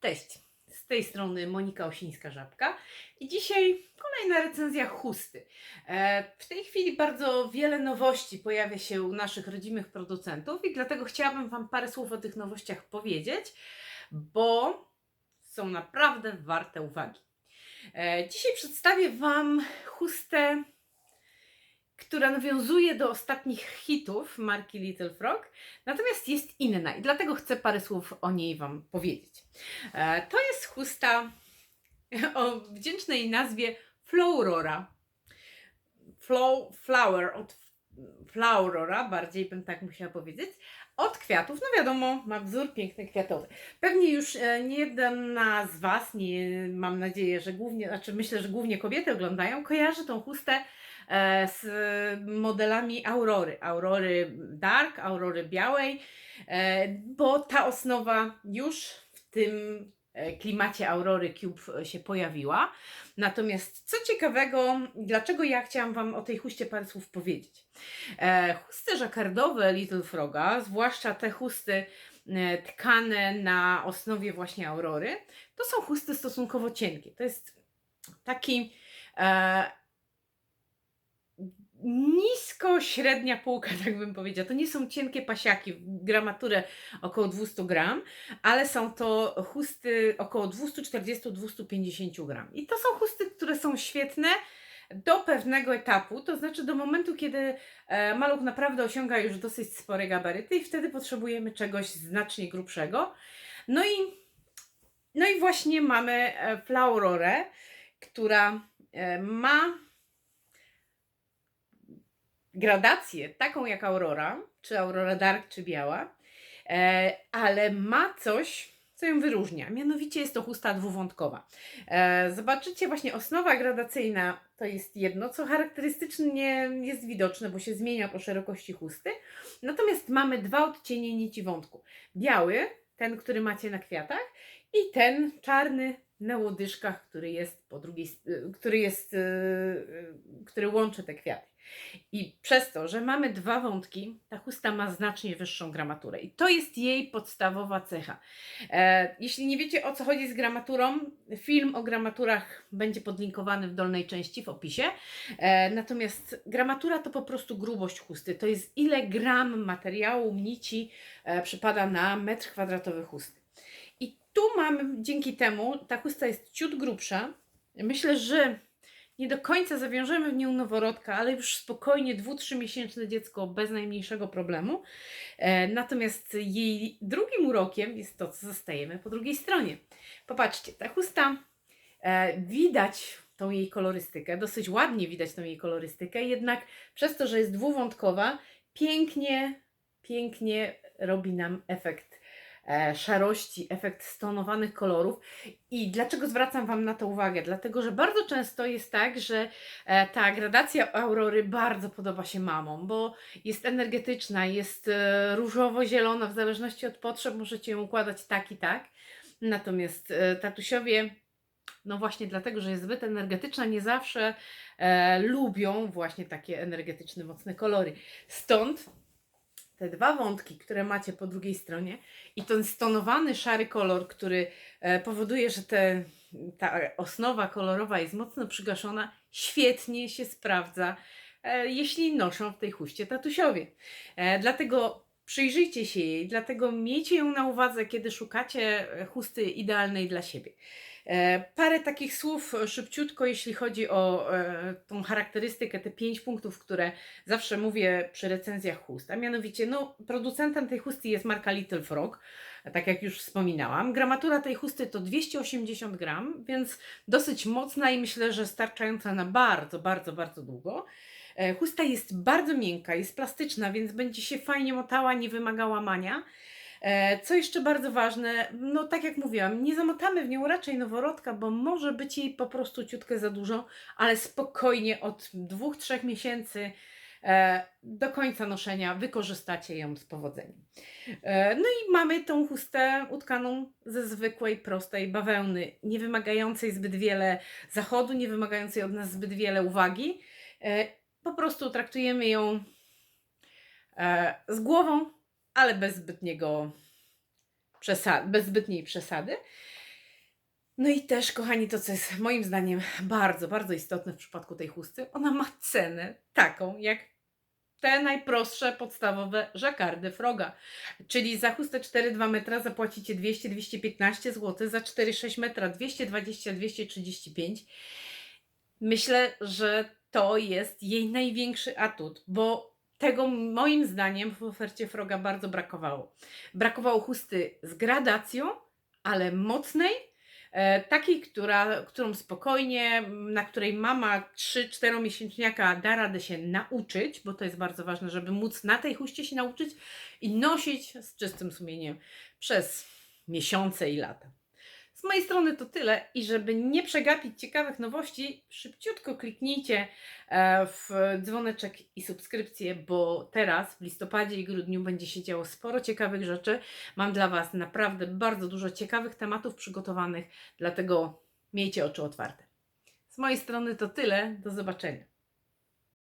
Cześć, z tej strony Monika Osińska-Żabka i dzisiaj kolejna recenzja chusty. E, W tej chwili bardzo wiele nowości pojawia się u naszych rodzimych producentów i dlatego chciałabym Wam parę słów o tych nowościach powiedzieć, bo są naprawdę warte uwagi. E, Dzisiaj przedstawię Wam chustę, która nawiązuje do ostatnich hitów marki Little Frog, natomiast jest inna i dlatego chcę parę słów o niej Wam powiedzieć. E, To jest chusta o wdzięcznej nazwie Flowrora. Flow, flower od Flowrora, bardziej bym tak musiała powiedzieć. Od kwiatów, no wiadomo, ma wzór piękny kwiatowy. Pewnie już e, nie jedna z Was, nie, mam nadzieję, że głównie, znaczy myślę, że głównie kobiety oglądają, kojarzy tą chustę z modelami Aurory. Aurory Dark, Aurory Białej, e, bo ta osnowa już w tym e, klimacie Aurory Cube się pojawiła. Natomiast co ciekawego, dlaczego ja chciałam Wam o tej chuście parę słów powiedzieć. E, chusty żakardowe Little Froga, zwłaszcza te chusty e, tkane na osnowie właśnie Aurory, to są chusty stosunkowo cienkie. To jest taki e, nisko średnia półka, tak bym powiedziała. To nie są cienkie pasiaki, gramaturę około 200 gram, ale są to chusty około 240-250 gram. I to są chusty, które są świetne do pewnego etapu, to znaczy do momentu, kiedy e, maluch naprawdę osiąga już dosyć spore gabaryty i wtedy potrzebujemy czegoś znacznie grubszego. No i, no i właśnie mamy e, Flaurorę, która e, ma gradację taką jak Aurora, czy Aurora Dark, czy biała, e, ale ma coś, co ją wyróżnia. Mianowicie jest to chusta dwuwątkowa. E, zobaczycie właśnie osnowa gradacyjna to jest jedno, co charakterystycznie jest widoczne, bo się zmienia po szerokości chusty. Natomiast mamy dwa odcienie nici wątku. Biały, ten, który macie na kwiatach i ten czarny na łodyżkach, który jest po drugiej, y, który jest, y, y, który łączy te kwiaty. I przez to, że mamy dwa wątki, ta chusta ma znacznie wyższą gramaturę. I to jest jej podstawowa cecha. E, jeśli nie wiecie o co chodzi z gramaturą, film o gramaturach będzie podlinkowany w dolnej części w opisie. E, natomiast gramatura to po prostu grubość chusty. To jest ile gram materiału, nici e, przypada na metr kwadratowy chusty. Tu mamy dzięki temu, ta chusta jest ciut grubsza. Myślę, że nie do końca zawiążemy w nią noworodka, ale już spokojnie 2-3 miesięczne dziecko bez najmniejszego problemu. E, natomiast jej drugim urokiem jest to, co zostajemy po drugiej stronie. Popatrzcie, ta chusta, e, widać tą jej kolorystykę, dosyć ładnie widać tą jej kolorystykę, jednak przez to, że jest dwuwątkowa, pięknie, pięknie robi nam efekt szarości, efekt stonowanych kolorów. I dlaczego zwracam Wam na to uwagę? Dlatego, że bardzo często jest tak, że e, ta gradacja aurory bardzo podoba się mamom, bo jest energetyczna, jest e, różowo-zielona, w zależności od potrzeb możecie ją układać tak i tak. Natomiast e, tatusiowie, no właśnie dlatego, że jest zbyt energetyczna, nie zawsze e, lubią właśnie takie energetyczne, mocne kolory. Stąd te dwa wątki, które macie po drugiej stronie i ten stonowany szary kolor, który e, powoduje, że te, ta osnowa kolorowa jest mocno przygaszona, świetnie się sprawdza, e, jeśli noszą w tej chuście tatusiowie. E, dlatego przyjrzyjcie się jej, dlatego miejcie ją na uwadze, kiedy szukacie chusty idealnej dla siebie. E, Parę takich słów e, szybciutko, jeśli chodzi o e, tą charakterystykę, te pięć punktów, które zawsze mówię przy recenzjach chust. A mianowicie, no, producentem tej chusty jest marka Little Frog, tak jak już wspominałam. Gramatura tej chusty to 280 gram, więc dosyć mocna i myślę, że starczająca na bardzo, bardzo, bardzo długo. Chusta jest bardzo miękka, jest plastyczna, więc będzie się fajnie motała, nie wymaga łamania. E, Co jeszcze bardzo ważne, no tak jak mówiłam, nie zamotamy w nią raczej noworodka, bo może być jej po prostu ciutkę za dużo, ale spokojnie od dwóch, trzech miesięcy e, do końca noszenia wykorzystacie ją z powodzeniem. E, No i mamy tą chustę utkaną ze zwykłej, prostej bawełny, nie wymagającej zbyt wiele zachodu, nie wymagającej od nas zbyt wiele uwagi. Po prostu traktujemy ją z głową, ale bez zbytniego przesady, bez zbytniej przesady. No i też, kochani, to co jest moim zdaniem bardzo, bardzo istotne w przypadku tej chusty, ona ma cenę taką jak te najprostsze, podstawowe żakardy Froga. Czyli za chustę 4,2 metra zapłacicie 200-215 zł, za 4,6 metra 220-235. Myślę, że to jest jej największy atut, bo tego moim zdaniem w ofercie Froga bardzo brakowało. Brakowało chusty z gradacją, ale mocnej, e, takiej, która, którą spokojnie, na której mama 3-4 miesięczniaka da radę się nauczyć, bo to jest bardzo ważne, żeby móc na tej chuście się nauczyć i nosić z czystym sumieniem przez miesiące i lata. Z mojej strony to tyle i żeby nie przegapić ciekawych nowości, szybciutko kliknijcie e, w dzwoneczek i subskrypcję, bo teraz w listopadzie i grudniu będzie się działo sporo ciekawych rzeczy. Mam dla Was naprawdę bardzo dużo ciekawych tematów przygotowanych, dlatego miejcie oczy otwarte. Z mojej strony to tyle. Do zobaczenia.